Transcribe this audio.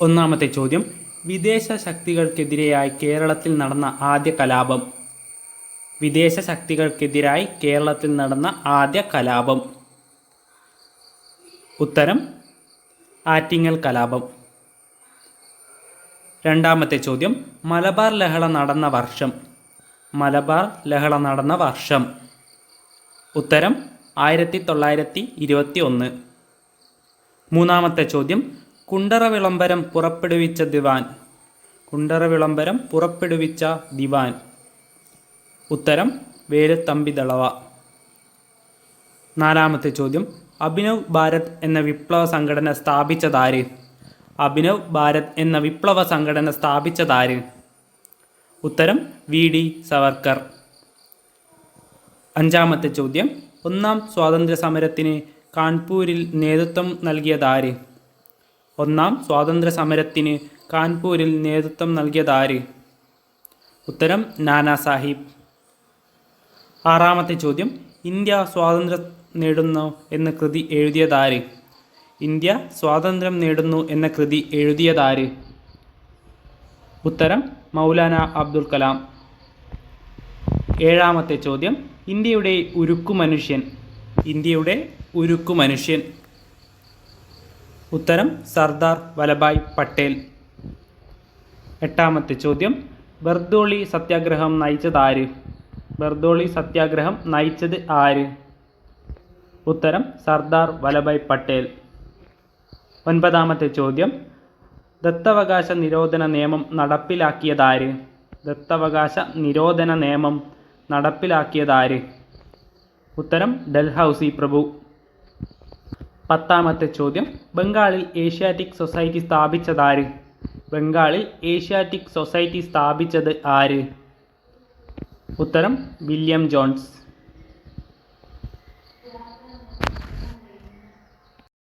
ഒന്നാമത്തെ ചോദ്യം. വിദേശ ശക്തികൾക്കെതിരെയായി കേരളത്തിൽ നടന്ന ആദ്യ കലാപം. വിദേശ ശക്തികൾക്കെതിരായി കേരളത്തിൽ നടന്ന ആദ്യ കലാപം. ഉത്തരം ആറ്റിങ്ങൽ കലാപം. രണ്ടാമത്തെ ചോദ്യം മലബാർ ലഹള നടന്ന വർഷം. മലബാർ ലഹള നടന്ന വർഷം. ഉത്തരം ആയിരത്തി തൊള്ളായിരത്തി ഇരുപത്തി ഒന്ന് മൂന്നാമത്തെ ചോദ്യം കുണ്ടറ വിളംബരം പുറപ്പെടുവിച്ച ദിവാൻ. കുണ്ടറ വിളംബരം പുറപ്പെടുവിച്ച ദിവാൻ. ഉത്തരം വേലുത്തമ്പി ദളവ. നാലാമത്തെ ചോദ്യം അഭിനവ് ഭാരത് എന്ന വിപ്ലവ സംഘടന സ്ഥാപിച്ചതാര്? അഭിനവ് ഭാരത് എന്ന വിപ്ലവ സംഘടന സ്ഥാപിച്ചതാര്? ഉത്തരം വി ഡി സവർക്കർ. അഞ്ചാമത്തെ ചോദ്യം ഒന്നാം സ്വാതന്ത്ര്യ സമരത്തിന് കാൺപൂരിൽ നേതൃത്വം നൽകിയതാര്? ഒന്നാം സ്വാതന്ത്ര്യ സമരത്തിന് കാൺപൂരിൽ നേതൃത്വം നൽകിയതാര്? ഉത്തരം നാനാ സാഹിബ്. ആറാമത്തെ ചോദ്യം ഇന്ത്യ സ്വാതന്ത്ര്യം നേടുന്നു എന്ന കൃതി എഴുതിയതാര്? ഇന്ത്യ സ്വാതന്ത്ര്യം നേടുന്നു എന്ന കൃതി എഴുതിയതാര്? ഉത്തരം മൗലാന അബ്ദുൽ കലാം. ഏഴാമത്തെ ചോദ്യം ഇന്ത്യയുടെ ഉരുക്കു മനുഷ്യൻ ഇന്ത്യയുടെ ഉരുക്കു മനുഷ്യൻ ഉത്തരം സർദാർ വല്ലഭായ് പട്ടേൽ. എട്ടാമത്തെ ചോദ്യം ബർദോളി സത്യാഗ്രഹം നയിച്ചത് ആര് ബർദോളി സത്യാഗ്രഹം നയിച്ചത് ആര്? ഉത്തരം സർദാർ വല്ലഭായ് പട്ടേൽ. ഒൻപതാമത്തെ ചോദ്യം ദത്തവകാശ നിരോധന നിയമം നടപ്പിലാക്കിയതാര്? ദത്തവകാശ നിരോധന നിയമം നടപ്പിലാക്കിയതാര്? ഉത്തരം ഡൽഹൌസി പ്രഭു. പത്താമത്തെ ചോദ്യം. ബംഗാളിൽ ഏഷ്യാറ്റിക് സൊസൈറ്റി സ്ഥാപിച്ചത് ആര് ബംഗാളിൽ ഏഷ്യാറ്റിക് സൊസൈറ്റി സ്ഥാപിച്ചത് ആര്? ഉത്തരം വില്യം ജോൺസ്.